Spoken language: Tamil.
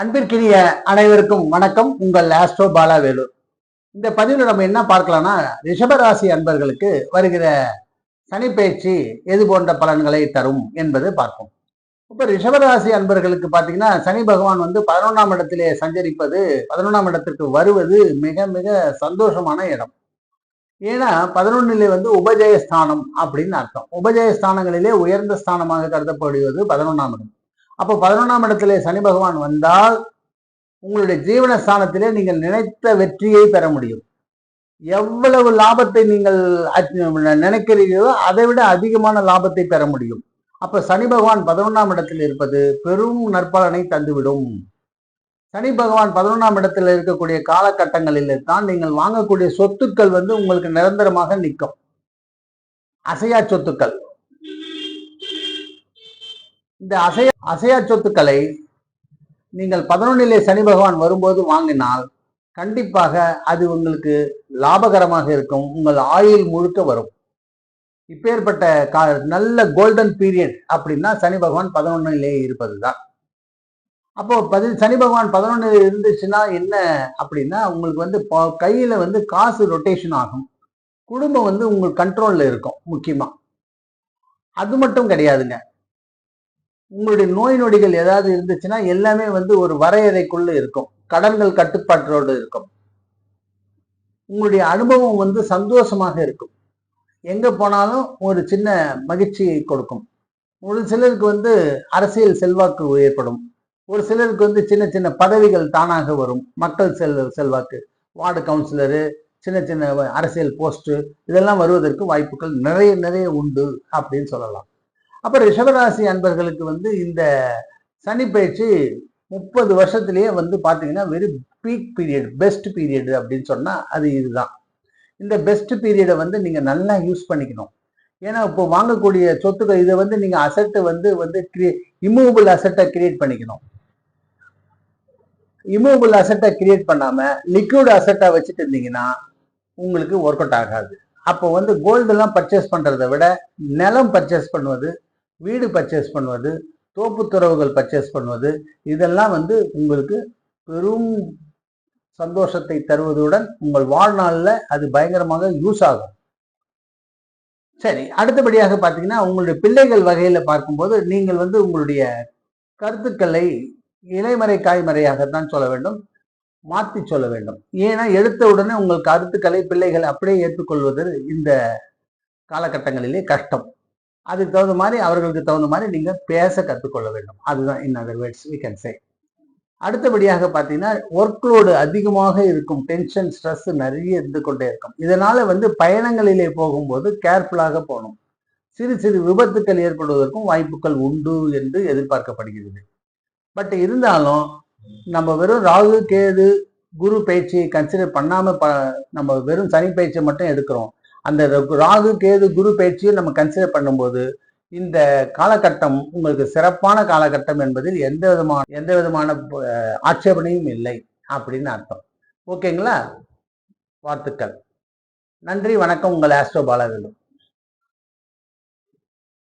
அன்பிற்கினிய அனைவருக்கும் வணக்கம். உங்கள் ஆஸ்ட்ரோ பாலா இந்த பதிவில் நம்ம என்ன பார்க்கலாம்னா ரிஷபராசி அன்பர்களுக்கு வருகிற சனிப்பயிற்சி எது போன்ற பலன்களை தரும் என்பது பார்ப்போம். இப்போ ரிஷபராசி அன்பர்களுக்கு பார்த்தீங்கன்னா சனி பகவான் வந்து பதினொன்றாம் இடத்திலே சஞ்சரிப்பது பதினொன்றாம் இடத்திற்கு வருவது மிக மிக சந்தோஷமான இடம். ஏன்னா பதினொன்னிலே வந்து உபஜய ஸ்தானம் அப்படின்னு அர்த்தம். உபஜய ஸ்தானங்களிலே உயர்ந்த ஸ்தானமாக கருதப்படுவது பதினொன்றாம் இடம். அப்போ பதினொன்றாம் இடத்திலே சனி பகவான் வந்தால் உங்களுடைய ஜீவன ஸ்தானத்திலே நீங்கள் நினைத்த வெற்றியை பெற முடியும். எவ்வளவு லாபத்தை நீங்கள் நினைக்கிறீர்களோ அதை விட அதிகமான லாபத்தை பெற முடியும். அப்ப சனி பகவான் பதினொன்றாம் இடத்தில் இருப்பது பெரும் நற்பலனை தந்துவிடும். சனி பகவான் பதினொன்றாம் இடத்தில் இருக்கக்கூடிய காலகட்டங்களில் தான் நீங்கள் வாங்கக்கூடிய சொத்துக்கள் வந்து உங்களுக்கு நிரந்தரமாக நிற்கும். அசையா சொத்துக்கள். இந்த அசையா அசையா சொத்துக்களை நீங்கள் பதினொன்னிலே சனி பகவான் வரும்போது வாங்கினால் கண்டிப்பாக அது உங்களுக்கு லாபகரமாக இருக்கும். உங்கள் ஆயுள் முழுக்க வரும். இப்பேற்பட்ட கா நல்ல கோல்டன் பீரியட் அப்படின்னா சனி பகவான் பதினொன்னிலே இருப்பது தான் அப்போ பதி சனி பகவான் பதினொன்னுல இருந்துச்சுன்னா என்ன அப்படின்னா உங்களுக்கு வந்து ப- கையில வந்து காசு ரொட்டேஷன் ஆகும். குடும்பம் வந்து உங்கள் கண்ட்ரோல்ல இருக்கும் முக்கியமா. அது மட்டும் கிடையாதுங்க. உங்களுடைய நோய் நொடிகள் ஏதாவது இருந்துச்சுன்னா எல்லாமே வந்து ஒரு வரையறைக்குள்ள இருக்கும். கடன்கள் கட்டுப்பாட்டோடு இருக்கும். உங்களுடைய அனுபவம் வந்து சந்தோஷமாக இருக்கும். எங்க போனாலும் ஒரு சின்ன மகிழ்ச்சியை கொடுக்கும். ஒரு சிலருக்கு வந்து அரசியல் செல்வாக்கு ஏற்படும். ஒரு சிலருக்கு வந்து சின்ன சின்ன பதவிகள் தானாக வரும். மக்கள் செல் செல்வாக்கு. வார்டு கவுன்சிலரு சின்ன சின்ன அரசியல் போஸ்ட் இதெல்லாம் வருவதற்கு வாய்ப்புகள் நிறைய நிறைய உண்டு அப்படின்னு சொல்லலாம். அப்ப ரிஷபராசி அன்பர்களுக்கு வந்து இந்த சனி பயிற்சி முப்பது வருஷத்துலேயே வந்து பார்த்தீங்கன்னா very peak period best period அப்படின்னு சொன்னால் அது இதுதான். இந்த பெஸ்ட் பீரியடை வந்து நீங்கள் நல்லா யூஸ் பண்ணிக்கணும். ஏன்னா இப்போ வாங்கக்கூடிய சொத்துக்கள் இதை வந்து நீங்கள் அசட்டை வந்து வந்து இம்மூவபிள் அசட்டை கிரியேட் பண்ணிக்கணும். இம்மூவபிள் அசட்டை கிரியேட் பண்ணாமல் லிக்விட் அசட்டா வச்சுட்டு இருந்தீங்கன்னா உங்களுக்கு ஒர்க் அவுட் ஆகாது. அப்போ வந்து கோல்டெல்லாம் பர்ச்சேஸ் பண்ணுறதை விட நிலம் பர்ச்சேஸ் பண்ணுவது வீடு பர்ச்சேஸ் பண்ணுவது தோப்பு துறவுகள் பர்ச்சேஸ் பண்ணுவது இதெல்லாம் வந்து உங்களுக்கு பெரும் சந்தோஷத்தை தருவதுடன் உங்கள் வாழ்நாளில் அது பயங்கரமாக யூஸ் ஆகும். சரி அடுத்தபடியாக பார்த்தீங்கன்னா உங்களுடைய பிள்ளைகள் வகையில் பார்க்கும்போது நீங்கள் வந்து உங்களுடைய கருத்துக்களை இலைமறை காய்மறையாகத்தான் சொல்ல வேண்டும் மாற்றி சொல்ல வேண்டும். ஏன்னா எடுத்த உடனே உங்கள் கருத்துக்களை பிள்ளைகள் அப்படியே ஏற்றுக்கொள்வது இந்த காலகட்டங்களிலே கஷ்டம். அதுக்கு தகுந்த மாதிரி அவர்களுக்கு தகுந்த மாதிரி நீங்கள் பேச கற்றுக்கொள்ள வேண்டும். அதுதான் in other words we can say அடுத்தபடியாக பார்த்தீங்கன்னா ஒர்க் லோடு அதிகமாக இருக்கும் டென்ஷன் ஸ்ட்ரெஸ் நிறைய இருந்து கொண்டே இருக்கும். இதனால வந்து பயணங்களிலே போகும்போது கேர்ஃபுல்லாக போகணும். சிறு சிறு விபத்துக்கள் ஏற்படுவதற்கும் வாய்ப்புகள் உண்டு என்று எதிர்பார்க்கப்படுகிறது. பட் இருந்தாலும் நம்ம வெறும் ராகு கேது குரு பயிற்சியை கன்சிடர் பண்ணாமல் ப நம்ம வெறும் சனி பயிற்சியை மட்டும் எடுக்கிறோம். அந்த ராகு கேது குரு பயிற்சியை நம்ம கன்சிடர் பண்ணும்போது இந்த காலகட்டம் உங்களுக்கு சிறப்பான காலகட்டம் என்பதில் எந்த விதமான எந்த விதமான ஆட்சேபனையும் இல்லை அப்படின்னு அர்த்தம். ஓகேங்களா? வாழ்த்துக்கள். நன்றி வணக்கம் உங்கள் ஆஸ்ட்ரோ பாலாவிலும்